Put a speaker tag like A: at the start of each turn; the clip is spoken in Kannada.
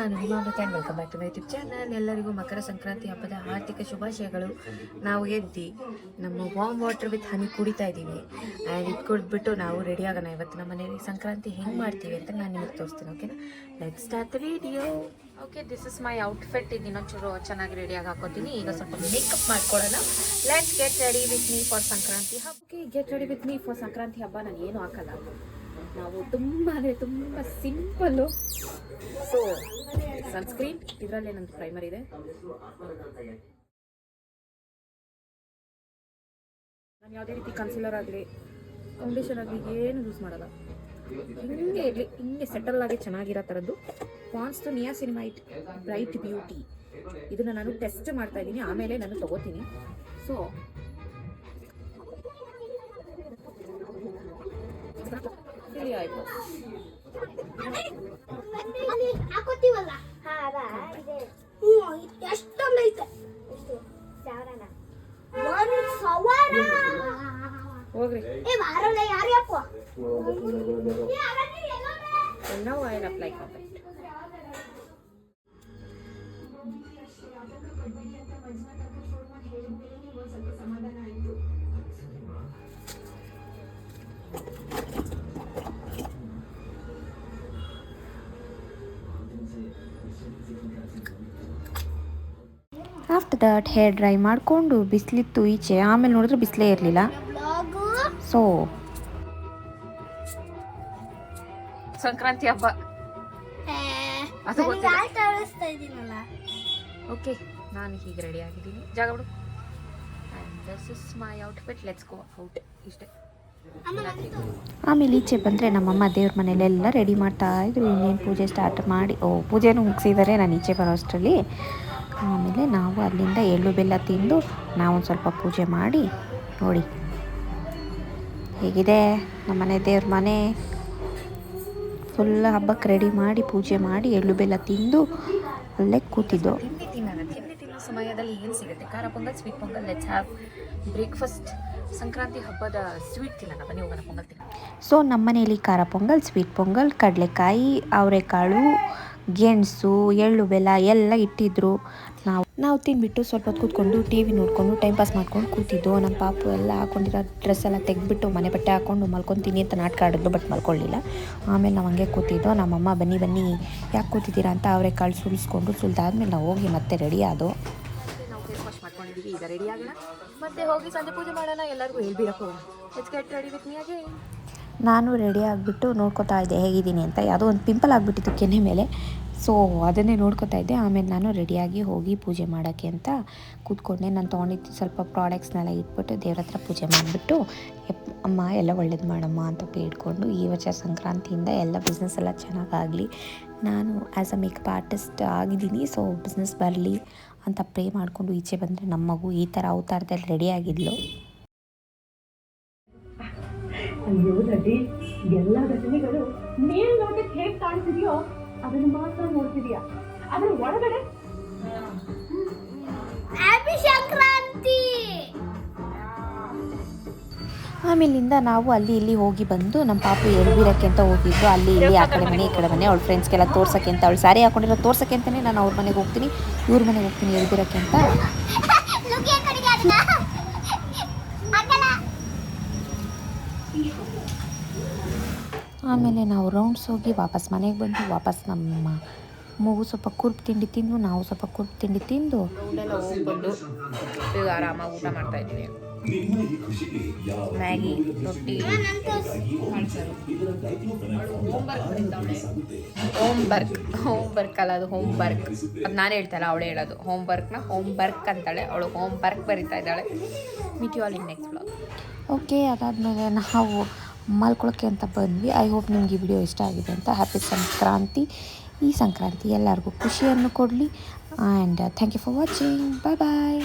A: ನಾನು and welcome back to my YouTube channel ಎಲ್ಲರಿಗೂ ಮಕರ ಸಂಕ್ರಾಂತಿ ಹಬ್ಬದ ಆರ್ಥಿಕ ಶುಭಾಶಯಗಳು. ನಾವು ಎದ್ದು ನಮ್ಮ ವಾಮ್ ವಾಟರ್ ವಿತ್ ಹನಿ ಕುಡಿತಾ ಇದ್ದೀವಿ. ಆ್ಯಂಡ್ ಇದು ಕುಡಿದ್ಬಿಟ್ಟು ನಾವು ರೆಡಿ ಆಗೋಣ. ಇವತ್ತು ನಮ್ಮ ಮನೆಯಲ್ಲಿ ಸಂಕ್ರಾಂತಿ ಹೆಂಗೆ ಮಾಡ್ತೀವಿ ಅಂತ ನಾನು ನಿಮಗೆ ತೋರಿಸ್ತೀನಿ ಓಕೆನಾ let start video okay this is my outfit ಇದು ಇನ್ನೊಂಚೂರು ಚೆನ್ನಾಗಿ ರೆಡಿಯಾಗಿ ಹಾಕೋತೀನಿ. ಈಗ ಸ್ವಲ್ಪ ಮೇಕಪ್ ಮಾಡ್ಕೊಳ್ಳೋಣ let's get ready with me for Sankranti okay get ready with me for Sankranti ಹಬ್ಬ. ನಾನು ಏನು ಹಾಕಲ್ಲ. ನಾವು ತುಂಬಾ ಅಂದರೆ ತುಂಬ ಸಿಂಪಲ್ಲು ಸೊ ಸನ್ಸ್ಕ್ರೀನ್ ಇದರಲ್ಲೇ ನಂದು ಪ್ರೈಮರ್ ಇದೆ. ನಾನು ಯಾವುದೇ ರೀತಿ ಕನ್ಸಿಲರ್ ಆಗಲಿ ಫೌಂಡೇಶನ್ ಆಗಲಿ ಏನು ಯೂಸ್ ಮಾಡಲ್ಲ. ಹಿಂಗೆ ಇರಲಿ, ಹಿಂಗೆ ಸೆಟಲ್ ಆಗಿ ಚೆನ್ನಾಗಿರೋ ಥರದ್ದು ಪಾನ್ಸ್ದು ನಿಯಾಸಿನಿಮೈಟ್ ಬ್ರೈಟ್ ಬ್ಯೂಟಿ ಇದನ್ನು ನಾನು ಟೆಸ್ಟ್ ಮಾಡ್ತಾ ಇದ್ದೀನಿ, ಆಮೇಲೆ ನಾನು ತೊಗೋತೀನಿ. ಸೊ ಸರಿ ಆಯ್ತು.
B: ಹಾಕೋತೀವಲ್ಲ? ಹಾ ಅದ ಇದೆ. ಹ್ಞೂ ಎಷ್ಟೊಂದು ಐತೆ. ಎಷ್ಟು ಸಾವಿರನ? ಒಂದು ಸಾವಿರ
A: ಹೋಗ್ರಿ.
B: ಏ ಬಾರಲ್ಲ ಯಾರು ಯಾಕೋ?
A: And now I'll apply contact. After that hair dry ಮಾಡಿಕೊಂಡು ಬಿಸಿಲಿತ್ತು ಈಚೆ. ಆಮೇಲೆ ನೋಡಿದ್ರೆ ಬಿಸಿಲೇ ಇರಲಿಲ್ಲ.
B: ಬ್ಲಾಗು
A: ಸೊ ಸಂಕ್ರಾಂತಿ ಹಬ್ಬ. ಓಕೆ ನಾನು ಹೀಗೆ ರೆಡಿ ಆಗಿದ್ದೀನಿ. ಜಾಗ ಬಿಡು. This is my outfit let's go out ಇಷ್ಟೇ. ಆಮೇಲೆ ಈಚೆ ಬಂದರೆ ನಮ್ಮಮ್ಮ ದೇವ್ರ ಮನೇಲೆಲ್ಲ ರೆಡಿ ಮಾಡ್ತಾ ಇದ್ರು. ಇನ್ನೇನು ಪೂಜೆ ಸ್ಟಾರ್ಟ್ ಮಾಡಿ ಓ ಪೂಜೆನೂ ಮುಗಿಸಿದ್ದಾರೆ ನಾನು ಈಚೆ ಬರೋ ಅಷ್ಟರಲ್ಲಿ. ಆಮೇಲೆ ನಾವು ಅಲ್ಲಿಂದ ಎಳ್ಳು ಬೆಲ್ಲ ತಿಂದು ನಾವೊಂದು ಸ್ವಲ್ಪ ಪೂಜೆ ಮಾಡಿ ನೋಡಿ. ಹೇಗಿದೆ? ನಮ್ಮನೆ ದೇವ್ರ ಮನೆ? ಫುಲ್ ಹಬ್ಬಕ್ಕೆ ರೆಡಿ ಮಾಡಿ ಪೂಜೆ ಮಾಡಿ ಎಳ್ಳು ಬೆಲ್ಲ ತಿಂದು ಅಲ್ಲೇ ಕೂತಿದ್ದು. ತಿನ್ನೋ ಸಮಯದಲ್ಲಿ ಏನು ಸಿಗುತ್ತೆ? ಖಾರ pongal sweet pongal let's have breakfast Sankranti ಹಬ್ಬದ ಸ್ವೀಟ್ ತಿನ್ನೋಣ. ಬನ್ನಿ ಹೋಗೋಣ ಪೊಂಗಲ್ ತಿನ್ನೋಣ. ಸೊ ನಮ್ಮ ಮನೆಯಲ್ಲಿ ಖಾರ ಪೊಂಗಲ್ ಸ್ವೀಟ್ ಪೊಂಗಲ್ ಕಡಲೆಕಾಯಿ ಅವರೆಕಾಳು ಗೆಣಸು ಎಳ್ಳು ಬೆಲ್ಲ ಎಲ್ಲ ಇಟ್ಟಿದ್ರು. ನಾವು ನಾವು ತಿಂದ್ಬಿಟ್ಟು ಸ್ವಲ್ಪ ಹೊತ್ತು ಕೂತ್ಕೊಂಡು ಟಿ ವಿ ನೋಡಿಕೊಂಡು ಟೈಮ್ ಪಾಸ್ ಮಾಡ್ಕೊಂಡು ಕೂತಿದ್ದು. ನಮ್ಮ ಪಾಪು ಎಲ್ಲ ಹಾಕೊಂಡಿರೋ ಡ್ರೆಸ್ ಎಲ್ಲ ತೆಗೆದ್ಬಿಟ್ಟು ಮನೆ ಬಟ್ಟೆ ಹಾಕೊಂಡು ಮಲ್ಕೊತೀನಿ ಅಂತ ನಾಟಕ ಆಡಿದ್ಲು ಬಟ್ ಮಲ್ಕೊಳ್ಳಿಲ್ಲ ಆಮೇಲೆ ನಾವು ಹಂಗೆ ಕೂತಿದ್ದು. ನಮ್ಮಮ್ಮ ಬನ್ನಿ ಬನ್ನಿ ಯಾಕೆ ಕೂತಿದ್ದೀರಾ ಅಂತ ಅವರೇ ಕಾಳು ಸುಲಿಸ್ಕೊಂಡು ಸುಲಿದಾದ್ಮೇಲೆ ನಾವು ಹೋಗಿ ಮತ್ತೆ ರೆಡಿ ಆದೋ. ಮಾಡ್ಕೊಂಡಿದ್ದೀವಿ ಈಗ ರೆಡಿ ಆಗೋಣ ಮತ್ತೆ ಹೋಗಿ ಸಂಜೆ ಪೂಜೆ ಮಾಡೋಣ ಎಲ್ಲರಿಗೂ ಹೇಳ್ಬಿಡಕ್ಕೆ let's get ready with me again ನಾನು ರೆಡಿ ಆಗಿಬಿಟ್ಟು ನೋಡ್ಕೊತಾ ಇದ್ದೆ ಹೇಗಿದ್ದೀನಿ ಅಂತ. ಯಾವುದೋ ಒಂದು ಪಿಂಪಲ್ ಆಗಿಬಿಟ್ಟಿತ್ತು ಕೆನೆ ಮೇಲೆ. ಸೊ ಅದನ್ನೇ ನೋಡ್ಕೋತಾ ಇದ್ದೆ. ಆಮೇಲೆ ನಾನು ರೆಡಿಯಾಗಿ ಹೋಗಿ ಪೂಜೆ ಮಾಡೋಕ್ಕೆ ಅಂತ ಕೂತ್ಕೊಂಡೆ. ನಾನು ತೊಗೊಂಡಿದ್ದು ಸ್ವಲ್ಪ ಪ್ರಾಡಕ್ಟ್ಸ್ನೆಲ್ಲ ಇಟ್ಬಿಟ್ಟು ದೇವ್ರ ಹತ್ರ ಪೂಜೆ ಮಾಡಿಬಿಟ್ಟು ಅಮ್ಮ, ಎಲ್ಲ ಒಳ್ಳೇದು ಮಾಡಮ್ಮ ಅಂತ ಬೇಡ್ಕೊಂಡು ಈ ವರ್ಷ ಸಂಕ್ರಾಂತಿಯಿಂದ ಎಲ್ಲ ಬಿಸ್ನೆಸ್ ಎಲ್ಲ ಚೆನ್ನಾಗಾಗಲಿ. ನಾನು ಆ್ಯಸ್ ಅ ಮೇಕಪ್ ಆರ್ಟಿಸ್ಟ್ ಆಗಿದ್ದೀನಿ. ಸೊ ಬಿಸ್ನೆಸ್ ಬರಲಿ ಅಂತ ಪ್ರೇ ಮಾಡಿಕೊಂಡು ಈಚೆ ಬಂದರೆ ನಮ್ಮ ಮಗು ಈ ಥರ ಅವತಾರದಲ್ಲಿ ರೆಡಿ ಆಗಿದ್ಲು.
C: ಅಯ್ಯೋ ನಟಿ ಎಲ್ಲ ಘಟನೆಗಳು ಮೇಲ್ನೋಟಕ್ಕೆ ಹೇಗೆ ಕಾಣ್ತಿದ್ಯೋ ಅದನ್ನ ಮಾತ್ರ ನೋಡ್ತಿದ್ಯಾ. ಅದ್ರ ಒಳಗಡೆ?
B: ಹ್ಯಾಪಿ ಸಂಕ್ರಾಂತಿ.
A: ಆಮೇಲಿಂದ ನಾವು ಅಲ್ಲಿ ಇಲ್ಲಿ ಹೋಗಿ ಬಂದು ನಮ್ಮ ಪಾಪು ಎಳ್ಬೀರಕ್ಕೆ ಅಂತ ಹೋಗಿದ್ದು. ಅಲ್ಲಿ ಇಲ್ಲಿ ಆ ಕಡೆ ಮನೆ ಈ ಕಡೆ ಮನೆ ಅವಳ ಫ್ರೆಂಡ್ಸ್ಗೆಲ್ಲ ತೋರ್ಸಕ್ಕೆ ಅಂತ ಅವಳು ಸ್ಯಾರಿ ಹಾಕೊಂಡಿರೋ ತೋರ್ಸಕ್ಕೆ ಅಂತಲೇ ನಾನು ಅವ್ರ ಮನೆಗೆ ಹೋಗ್ತೀನಿ. ಇವ್ರ ಮನೆಗೆ ಹೋಗ್ತೀನಿ ಎಳ್ಬೀರಕ್ಕೆ ಅಂತ. ಆಮೇಲೆ ನಾವು ರೌಂಡ್ಸ್ ಹೋಗಿ ವಾಪಸ್ ಮನೆಗೆ ಬಂದು ವಾಪಸ್ ನಮ್ಮ ಮಗು ಸ್ವಲ್ಪ ಕುರ್ಪ್ ತಿಂಡಿ ತಿಂದು ನಾವು ಸ್ವಲ್ಪ ಕುರ್ಪ್ ತಿಂಡಿ ತಿಂದು ಹೋಗ್ಬಂದು ಈಗ ಆರಾಮಾಗಿ ಊಟ ಮಾಡ್ತಾ ಇದ್ದೀವಿ. ಮ್ಯಾಗಿ ರೊಟ್ಟಿ ಹೋಮ್ ವರ್ಕ್ ಹೋಮ್ ವರ್ಕ್ ಅಲ್ಲ ಅದು ಹೋಮ್ ವರ್ಕ್ ಅದು ನಾನು ಹೇಳ್ತಾಳೆ ಅವಳೇ ಹೇಳೋದು. ಹೋಮ್ ವರ್ಕ್ನ ಹೋಮ್ ವರ್ಕ್ ಅಂತಾಳೆ. ಅವಳು ಹೋಮ್ ವರ್ಕ್ ಬರಿತಾ ಇದ್ದಾಳೆ. Meet you all in next blog okay ಅದಾದಮೇಲೆ ನಾವು ಮಲ್ಕೊಳ್ಳೋಕ್ಕೆ ಅಂತ ಬಂದ್ವಿ. ಐ ಹೋಪ್ ನಿಮ್ಗೆ ಈ ವಿಡಿಯೋ ಇಷ್ಟ ಆಗಿದೆ ಅಂತ. ಹ್ಯಾಪಿ ಸಂಕ್ರಾಂತಿ. ಈ ಸಂಕ್ರಾಂತಿ ಎಲ್ಲರಿಗೂ ಖುಷಿಯನ್ನು ಕೊಡಲಿ. And thank you for watching bye bye